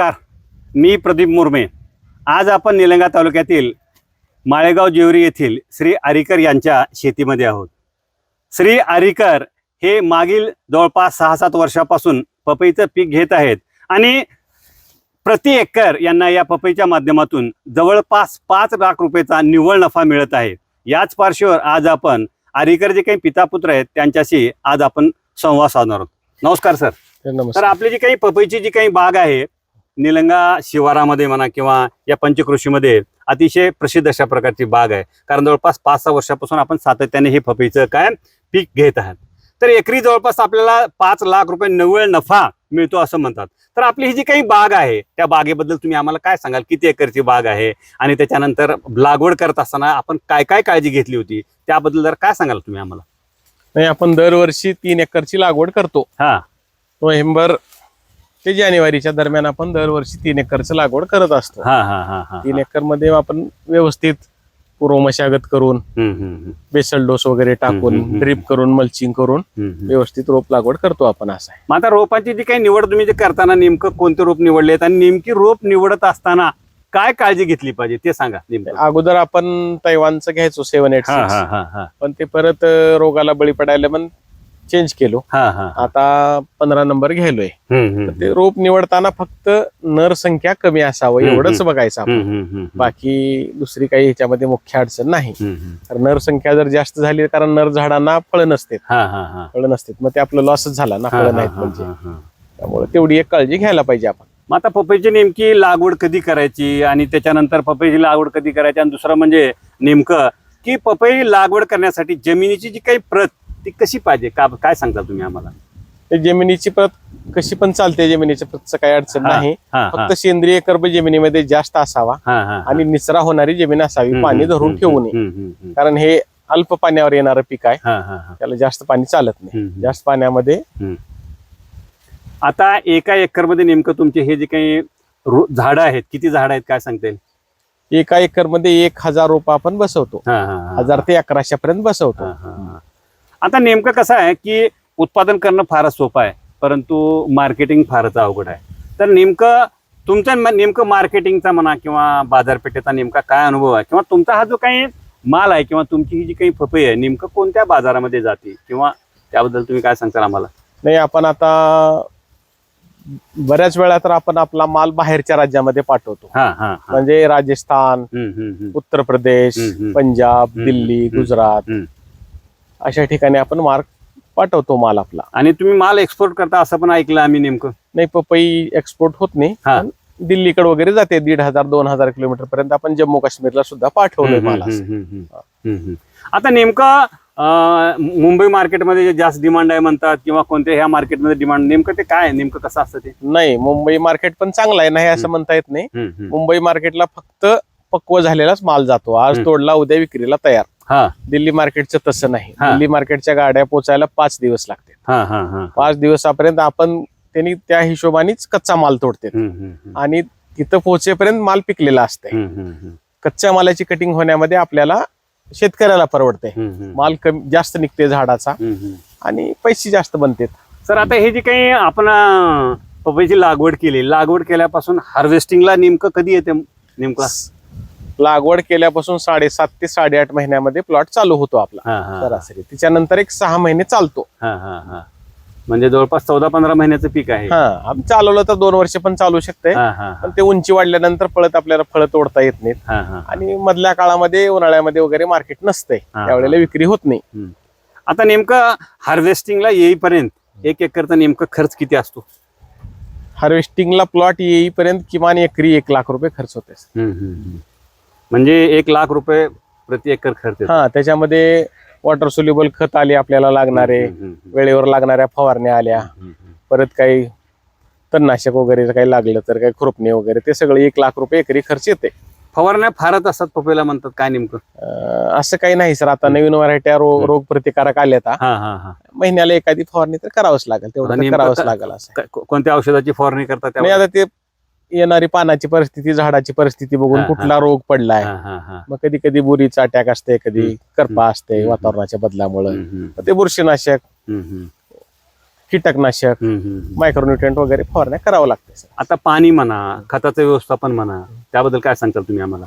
नमस्कार मी प्रदीप मुरमे. आज आपण निलंगा तालुक्यातील माळेगाव जेवरी येथील श्री आरिकर यांच्या शेतीमध्ये आहोत. श्री आरिकर हे मागील जवळपास सहा सात वर्षापासून पपईचं पीक घेत आहेत आणि प्रति एकर यांना या पपईच्या माध्यमातून जवळपास पाच लाख रुपयेचा निव्वळ नफा मिळत आहे. याच पार्श्ववर आज आपण आरिकर जे काही पितापुत्र आहेत त्यांच्याशी आज आपण संवाद साधणार आहोत. नमस्कार सर. नमस्कार. आपली जी काही पपईची जी काही बाग आहे निलंगा शिवारामध्ये म्हणा किंवा या पंचकृषीमध्ये अतिशय प्रसिद्ध अशा प्रकारची बाग आहे. कारण जवळपास पाच सहा वर्षापासून आपण सातत्याने हे पपईचं काय पीक घेत आहात. तर एकरी जवळपास आपल्याला पाच लाख रुपये निव्वळ नफा मिळतो असं म्हणतात. तर आपली ही जी काही बाग आहे त्या बागेबद्दल तुम्ही आम्हाला काय सांगाल? किती एकरची बाग आहे? आणि त्याच्यानंतर लागवड करत असताना आपण काय काय काळजी घेतली होती? त्याबद्दल जर काय सांगाल तुम्ही आम्हाला? नाही आपण दरवर्षी तीन एकरची लागवड करतो. हा. नोव्हेंबर ते जानेवारीच्या दरम्यान आपण दरवर्षी तीन एकरची लागवड करत असतो. हा हा हा हा. तीन एकरमध्ये आपण व्यवस्थित पूर्व मशागत करून हम्म, हम्म, हम्म, बेसल डोस वगैरे हम्म, टाकून हम्म. ड्रिप करून मल्चिंग करून हम्म, हम्म. व्यवस्थित रोप लागवड करतो आपण असं आहे. मग आता रोपाची जी काही निवड तुम्ही जे करताना नेमकं कोणते रोप निवडलेत आणि नेमकी रोप निवडत असताना काय काळजी घेतली पाहिजे ते सांगा नेमकं. अगोदर आपण तैवानचं घ्यायचो सेवन एट हा हा हा हा. पण ते परत अं, रोगाला बळी पडायला पण चेंज केलो. हा हा हा. आता पंधरा नंबर घ्यायलोय. हम्म, हम्म, तर ते रोप निवडताना फक्त नर संख्या कमी असावं हम्म, एवढंच बघायचं आपण. हम्म, हम्म, हम्म, बाकी दुसरी काही ह्याच्यामध्ये मुख्य अडचण नाही. हम्म, हम्म. तर नर संख्या जर जास्त झाली कारण नर झाडांना फळं हा हा हा. फळं नसतात. मग ते आपलं लॉसच झाला ना हा, फळं हा, नाहीत हा, म्हणजे. हा, हा. त्यामुळे तेवढी एक काळजी घ्यायला पाहिजे आपण. मग आता पपईची नेमकी लागवड कधी करायची? आणि त्याच्यानंतर पपईची लागवड कधी करायची? आणि दुसरं म्हणजे नेमकं की पपई लागवड करण्यासाठी जमिनीची जी काही प्रत ती कशी पाहिजे का काय सांगता तुम्ही आम्हाला ते जमिनीची प्रत कशी पण चालते जमिनीच्या प्रतचं काही अडचण नाही हा, हा, फक्त सेंद्रिय कर्ब जमिनीमध्ये जास्त असावा हा, हा, हा. आणि निचरा होणारी जमीन असावी हम्म, पाणी हम्म, धरून हम्म, ठेवू नये हम्म, हम्म, हम्म. कारण हे अल्प पाण्यावर येणारं पीक आहे हा, हा, हा. त्याला जास्त पाणी चालत नाही. जास्त पाण्यामध्ये आता एका एकरमध्ये नेमकं तुमचे हे जे काही रो- झाडं आहेत किती झाडं आहेत काय सांगता येईल एका एकरमध्ये एक हजार रोप आपण बसवतो हा, हा, हा. हजार ते अकराशे पर्यंत बसवतो हा, हा, हा. आता नेमकं कसं आहे की उत्पादन करणं फारच सोपं आहे परंतु मार्केटिंग फारच अवघड आहे तर नेमकं तुमच्या म- नेमकं मार्केटिंगचा म्हणा किंवा बाजारपेठेचा नेमका काय अनुभव आहे किंवा तुमचा हा जो काही माल आहे किंवा तुमची ही जी काही पपई आहे नेमकं कोणत्या बाजारामध्ये जाते किंवा त्याबद्दल तुम्ही काय सांगताल आम्हाला नाही आपण आता बऱ्याच वेळा तर आपण आपला माल बाहेरच्या राज्यामध्ये पाठवतो. म्हणजे राजस्थान. उत्तर प्रदेश. पंजाब दिल्ली गुजरात. अशा ठिकाणी आपण मार्क पाठवतो माल आपला आणि तुम्ही माल एक्सपोर्ट करता असं पण ऐकलं आम्ही नेमकं नाही पपई एक्सपोर्ट होत नाही हा. पण दिल्लीकडे वगैरे जाते दीड हजार दोन हजार किलोमीटर पर्यंत आपण जम्मू काश्मीरला सुद्धा पाठवलोय हम्म, माल हम्म, असं. हम्म, हम्म, हम्म, हम्म. आता नेमकं अं, मुंबई मार्केटमध्ये जे जास्त डिमांड आहे म्हणतात किंवा कोणत्या ह्या मार्केटमध्ये डिमांड नेमकं ते काय आहे? नेमकं कसं असतं ते नाही मुंबई मार्केट पण चांगलं आहे नाही असं. म्हणता येत नाही हम्म, हम्म. मुंबई मार्केटला फक्त पक्व झालेलाच माल जातो आज हम्म. तोडला उद्या विक्रीला तयार दिल्ली मार्केटचं तसं नाही. दिल्ली मार्केटच्या गाड्या पोचायला पाच दिवस लागते हा हा हा पाच दिवसापर्यंत आपण त्यांनी त्या हिशोबानेच कच्चा माल तोडते. आणि तिथं पोहोचेपर्यंत माल पिकलेला असते. कच्च्या मालाची कटिंग होण्यामध्ये आपल्याला शेतकऱ्याला परवडते. माल कमी जास्त निघते झाडाचा. आणि पैसे जास्त बनतात सर आता हे जे काही आपण पपईची लागवड केली लागवड केल्यापासून हार्वेस्टिंगला नेमकं कधी येते नेमकं लागवड केल्यापासून साडेसात ते साडेआठ महिन्यामध्ये प्लॉट चालू होतो आपला. सरासरी. त्याच्यानंतर एक सहा महिने चालतो. म्हणजे जवळपास चौदा पंधरा महिन्याचं पीक आहे. चालवलं तर दोन वर्ष पण चालू शकते पण ते उंची वाढल्यानंतर पळत आपल्याला फळं तोडता येत नाहीत. आणि मधल्या काळामध्ये उन्हाळ्यामध्ये वगैरे मार्केट नसते. त्यावेळेला विक्री होत नाही. आता नेमकं हार्वेस्टिंगला येईपर्यंत एक एकरचा नेमकं खर्च किती असतो? हार्वेस्टिंगला प्लॉट येईपर्यंत किमान एकरी एक लाख रुपये खर्च होते. म्हणजे एक लाख रुपये प्रति एकर खर्च येतो. हा त्याच्यामध्ये वॉटर सोल्युबल खत आले आपल्याला लागणारे हम्म, हम्म, हम्म. वेळेवर लागणाऱ्या फवारण्या आल्या हम्म, हम्म. परत काही तणनाशक वगैरे काही लागलं तर काही खुरपणी वगैरे ते सगळं एक लाख रुपये एकरी खर्च येते फवारण्या फारच असतात पपईला म्हणतात काय नेमकं अं, असं काही नाही सर आता नवीन व्हरायट्या रोग रोग प्रतिकारक आल्यात हा. हा हा हा महिन्याला एखादी फवारणी तर करावंच लागेल तेवढं आता तर नेमकं करावंच लागेल असं काय- को- कोणत्या औषधाची फवारणी करतात नाही आता ते येणारी पानाची परिस्थिती झाडाची परिस्थिती बघून हा, हा. कुठला रोग पडलाय हा हा हा मग कधी कधी बुरीचा अटॅक असते कधी. करपा असते हम्म. वातावरणाच्या बदलामुळे हम्म, हम्म, मग ते बुरशीनाशक हम्म, हम्म. कीटकनाशक हम्म, वगैरे फवारण्या करावं लागते सर आता पाणी म्हणा खताचं व्यवस्थापन म्हणा त्याबद्दल काय सांगताल तुम्ही आम्हाला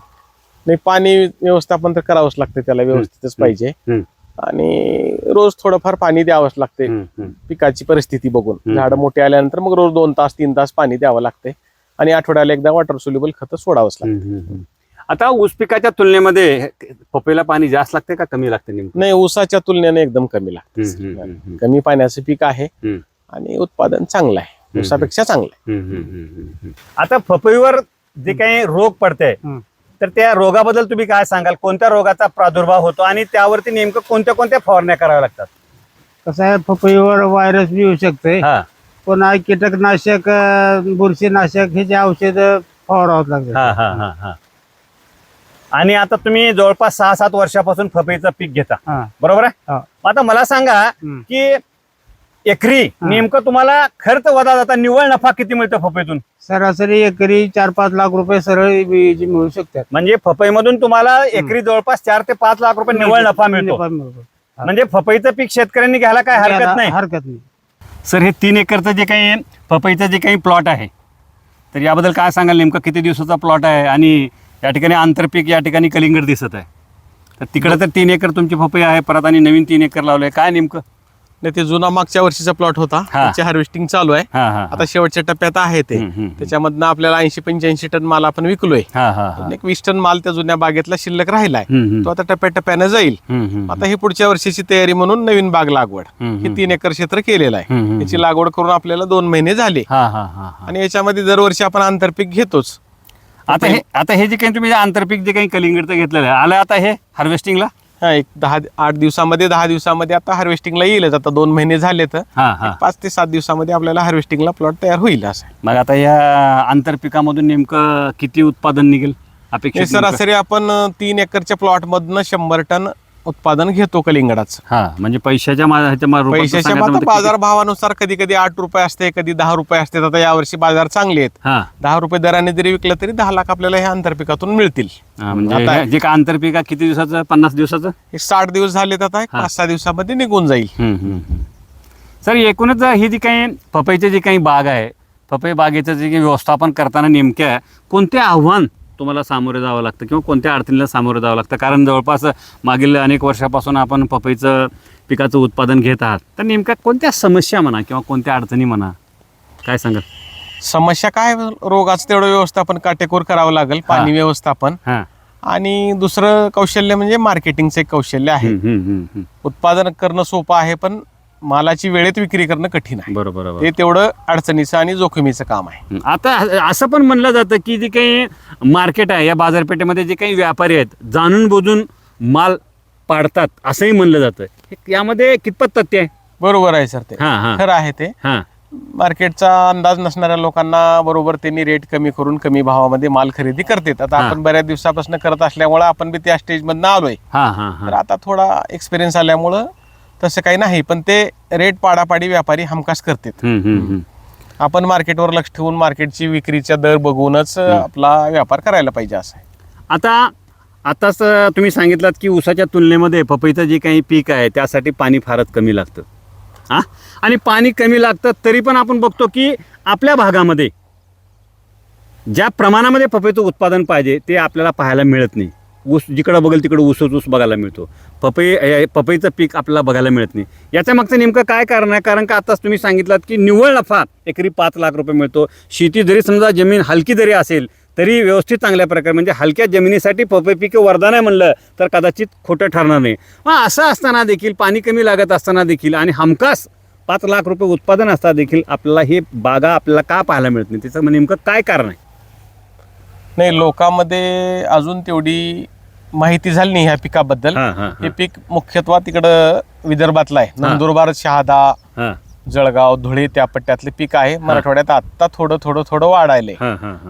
नाही पाणी व्यवस्थापन तर करावंच लागते त्याला व्यवस्थितच पाहिजे हम्म. आणि रोज थोडंफार पाणी द्यावंच लागते हम्म, हम्म. पिकाची परिस्थिती बघून हम्म. झाडं मोठी आल्यानंतर मग रोज दोन तास तीन तास पाणी द्यावं लागते आणि आठवड्याला एकदा वॉटर सोल्युबल खत सोडावंच लागतं. आता ऊस पिकाच्या तुलनेमध्ये पपईला पाणी जास्त लागते का कमी लागते नेमकं? नाही ऊसाच्या तुलनेने एकदम कमी लागते हम्म, हम्म, हम्म, हम्म. कमी पाण्याचं पीक आहे हम्म. आणि उत्पादन चांगलं आहे. ऊसापेक्षा चांगलं आहे. आता पपईवर जे काही रोग पडते. तर त्या रोगाबद्दल तुम्ही काय सांगाल? कोणत्या रोगाचा प्रादुर्भाव होतो आणि त्यावरती नेमकं कोणत्या कोणत्या फवारण्या कराव्या लागतात? कसं आहे पपईवर व्हायरस बी येऊ शकते हा. पुन्हा कीटकनाशक अं, बुरशीनाशक हे जे औषध फवारावं लागतात. हा हा हा हा. आणि आता तुम्ही जवळपास सहा सात वर्षापासून पपईचं पीक घेता. हा. बरोबर आहे? हा. मग आता मला सांगा हम्म. की एकरी नेमकं तुम्हाला खर्च वजा जाता निव्वळ नफा किती मिळतो पपईतून सरासरी एकरी चार पाच लाख रुपये सरळ बीज मिळू शकतात. म्हणजे पपईमधून तुम्हाला एकरी जवळपास चार ते पाच लाख रुपये निव्वळ नफा मिळतो. नफा मिळतो म्हणजे पपईचं पीक शेतकऱ्यांनी घ्यायला काय हरकत नाही? हरकत नाही. सर हे तीन एकरचं जे काही पपईचं जे काही प्लॉट आहे तर याबद्दल काय सांगाल नेमकं? किती दिवसाचा प्लॉट आहे आणि या ठिकाणी आंतरपीक या ठिकाणी कलिंगड दिसत आहे. तर तिकडं तर तीन एकर तुमची पपई आहे परत आणि नवीन तीन एकर लावलं आहे काय नेमकं? नाही ते जुना मागच्या वर्षीचा प्लॉट होता. हा. त्याची हार्वेस्टिंग चालू आहे. हा हा आता शेवटच्या टप्प्यात आहे ते. हम्म, हम्म. त्याच्यामधनं आपल्याला ऐंशी पंच्याऐंशी टन माल आपण विकलोय. हा हा हा. एक वीस टन माल त्या जुन्या बागेतला शिल्लक राहिलाय. हम्म, हम्म. तो आता टप्प्याटप्प्यानं जाईल. हम्म, हम्म. आता ही पुढच्या वर्षीची तयारी म्हणून नवीन बाग लागवड. हम्म, हे तीन एकर क्षेत्र केलेलं हम्म, आहे हम्म. याची लागवड करून आपल्याला दोन महिने झाले. हा हा हा हा. आणि याच्यामध्ये दरवर्षी आपण आंतरपीक घेतोच. आता हे आता हे जे काही तुम्ही जे आंतरपीक जे काही कलिंगडचं घेतलेलं आहे आलं आता हे हार्वेस्टिंगला हा एक दहा आठ दिवसामध्ये दहा दिवसामध्ये आता हार्वेस्टिंगला येईलच आता दोन महिने झाले तर हा हा पाच ते सात दिवसामध्ये आपल्याला हार्वेस्टिंगला प्लॉट तयार होईल असं. मग आता या आंतरपिकामधून नेमकं किती उत्पादन निघेल हे अपेक्षित नेमकं? सरासरी आपण तीन एकरच्या प्लॉट मधनं शंभर टन उत्पादन घेतो कलिंगडाचं. हा म्हणजे पैशाच्या मा- ह्याच्या मा- रूपात पैशाच्या सांगायचं बाजार भावानुसार कधी कधी आठ रुपये असते कधी दहा रुपये असते आता यावर्षी बाजार चांगले आहेत? हा. दहा रुपये दराने जरी विकलं तरी दहा लाख आपल्याला ह्या आंतरपिकातून मिळतील. हा, म्हणजे आता- हे जे आंतरपीक आहे, किती दिवसाचं? पन्नास दिवसाचं? हे साठ दिवस झालेत आता एक. पाच सहा दिवसामध्ये निघून जाईल. हम्म, हम्म, हम्म. सर एकूणच ही जी काही पपईची जी काही बाग आहे पपई बागेचं जे काही व्यवस्थापन करताना नेमक्या कोणते आव्हान तुम्हाला सामोरे जावं लागतं किंवा कोणत्या अडचणीला सामोरं जावं लागतं? कारण जवळपास मागील अनेक वर्षापासून आपण पपईचं पिकाचं उत्पादन घेत आहात. तर नेमक्या कोणत्या समस्या म्हणा किंवा कोणत्या अडचणी म्हणा? काय सांगाल? समस्या काय? रोगाचं तेवढं व्यवस्थापन काटेकोर करावं लागेल पाणी व्यवस्थापन. हां. आणि दुसरं कौशल्य म्हणजे मार्केटिंगचं एक कौशल्य आहे. हम्म, हम्म, हम्म, हम्म. उत्पादन करणं सोपं आहे पण मालाची वेळेत विक्री करणं कठीण आहे. बरोबर ते तेवढं अडचणीचं आणि जोखमीचं काम आहे. हं, आता असं पण म्हणलं जातं की जे काही मार्केट आहे या बाजारपेठेमध्ये जे काही व्यापारी आहेत जाणून बुजून माल पाडतात असंही म्हणलं जातं. हे- यामध्ये कितपत तथ्य आहे? बरोबर आहे सर ते. हां हां. खरं आहे ते. हां. मार्केटचा अंदाज नसणाऱ्या लोकांना बरोबर त्यांनी रेट कमी करून कमी भावामध्ये माल खरेदी करतात. आता हा. आपण बऱ्याच दिवसापासून करत असल्यामुळे आपण बी त्या स्टेजमधनं आलोय. हां हां तर हां आता थोडा एक्सपिरियन्स आल्यामुळं तसं काही नाही पण ते रेट पाडापाडी व्यापारी हमखास करतात. आपण मार्केटवर लक्ष ठेवून मार्केटची विक्रीचा दर बघूनच आपला व्यापार करायला पाहिजे असं आहे. आता आताच तुम्ही सांगितलात की ऊसाच्या तुलनेमध्ये पपईचं जे काही पीक आहे त्यासाठी पाणी फारच कमी लागतं. हां? आणि पाणी कमी लागतं तरी पण आपण बघतो की आपल्या भागामध्ये ज्या प्रमाणामध्ये पपईचं उत्पादन पाहिजे ते आपल्याला पाहायला मिळत नाही. ऊस जिकडं बघेल तिकडं ऊसच ऊस बघायला मिळतो. पपई पपईचं पीक आपल्याला बघायला मिळत नाही. याच्या मागचं नेमकं काय कारण आहे? कारण का आताच तुम्ही सांगितलात की निव्वळ नफा एकरी पाच लाख रुपये मिळतो. शेती जरी समजा जमीन हलकी जरी असेल तरी व्यवस्थित चांगल्या प्रकारे म्हणजे हलक्या जमिनीसाठी पपई पिके वरदान आहे म्हणलं तर कदाचित खोटं ठरणार नाही. मग असं असताना देखील पाणी कमी लागत असताना देखील आणि हमखास पाच लाख रुपये उत्पादन असताना देखील आपल्याला हे बागा आपल्याला का पाहायला मिळत नाही? त्याचं नेमकं काय कारण आहे? नाही लोकांमध्ये अजून तेवढी माहिती झाली नाही ह्या पिकाबद्दल. हां हां हे. पीक मुख्यत्वे तिकडं विदर्भातलं आहे. नंदुरबार शहादा हां. जळगाव धुळे त्या पट्ट्यातले पीक आहे मराठवाड्यात आता थोडं थोडं थोडं वाढायले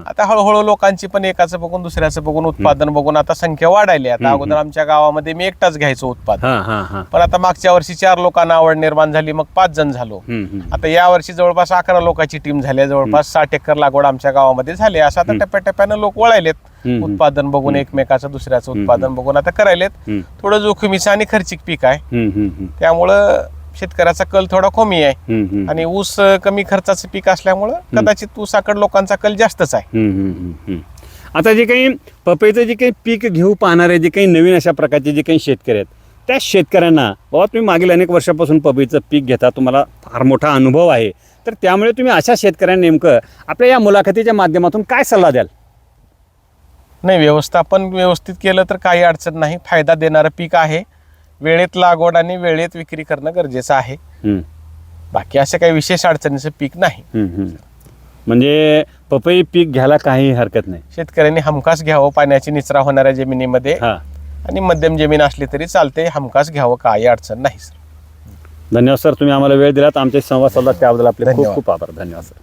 आता हळूहळू लोकांची पण एकाचं बघून दुसऱ्याचं बघून उत्पादन बघून आता संख्या वाढायली आता. अगोदर आमच्या गावामध्ये मी एकटाच घ्यायचो उत्पादन पण आता मागच्या वर्षी चार लोकांना आवड निर्माण झाली मग पाच जण झालो. आता या वर्षी जवळपास अकरा लोकांची टीम झाली. जवळपास साठ एकर लागवड आमच्या गावामध्ये झाली. असं आता. टप्प्याटप्प्यानं लोक वळायलेत. उत्पादन बघून एकमेकाचं दुसऱ्याचं. उत्पादन बघून आता करायलेत. थोडं जोखमीचं आणि खर्चिक पीक आहे. त्यामुळं शेतकऱ्याचा कल थोडा कमी आहे. आणि ऊस कमी खर्चाचं पीक असल्यामुळं कदाचित ऊसाकडे लोकांचा कल जास्तच आहे. आता जे काही पपईचं जे काही पीक घेऊ पाहणारे जे काही नवीन अशा प्रकारचे जे काही शेतकरी आहेत त्या शेतकऱ्यांना बाबा तुम्ही मागील अनेक वर्षापासून पपईचं पीक घेता तुम्हाला फार मोठा अनुभव आहे. तर त्यामुळे तुम्ही अशा शेतकऱ्यांना नेमकं आपल्या या मुलाखतीच्या माध्यमातून काय सल्ला द्याल? नाही व्यवस्थापन व्यवस्थित केलं तर काही अडचण नाही. फायदा देणारं पीक आहे. वेळेत लागवड आणि वेळेत विक्री करणं गरजेचं आहे. बाकी असं काही विशेष अडचणीचं पीक नाही. म्हणजे पपई पीक घ्यायला काही हरकत नाही. शेतकऱ्यांनी हमखास घ्यावं पाण्याची निचरा होणाऱ्या जमिनीमध्ये हा. आणि मध्यम जमीन असली तरी चालते हमखास घ्यावं काही अडचण नाही सर. धन्यवाद सर. तुम्ही आम्हाला वेळ दिलात. आमचे संवाद साधला त्याबद्दल आपले खूप धन्यवाद. खूप आभार. धन्यवाद सर.